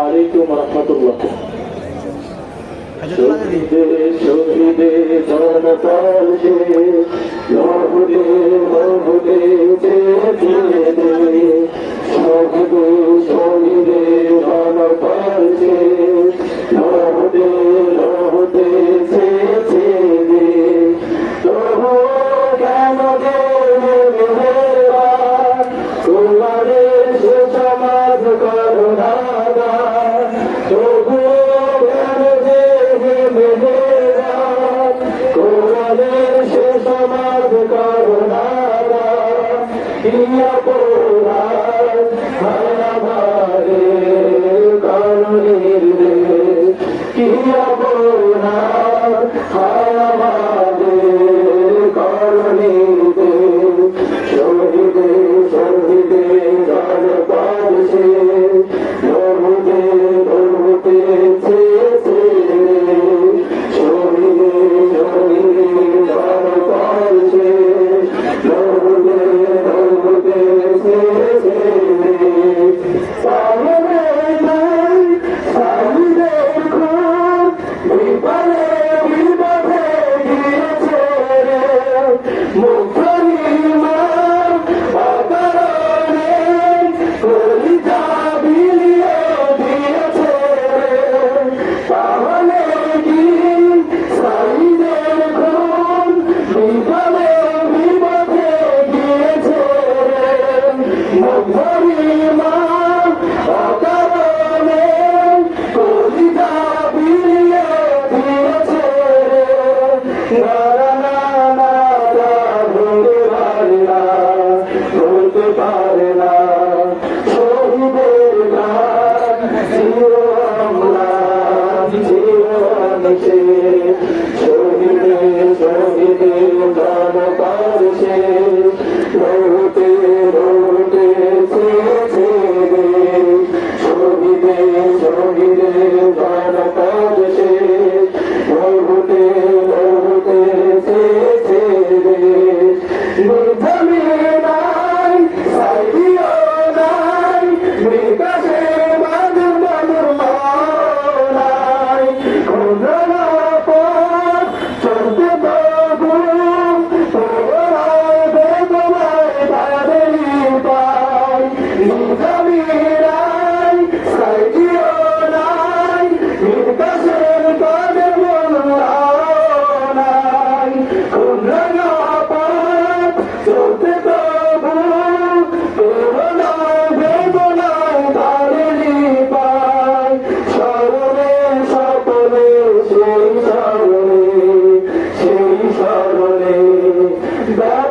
আলাইকুম রহমতুল্লাহ। শহীদে শহীদে জনতাল সে কারণের কিয়া করুণা দিয়েছে শহীদে শহীদে প্রাণ Portugal.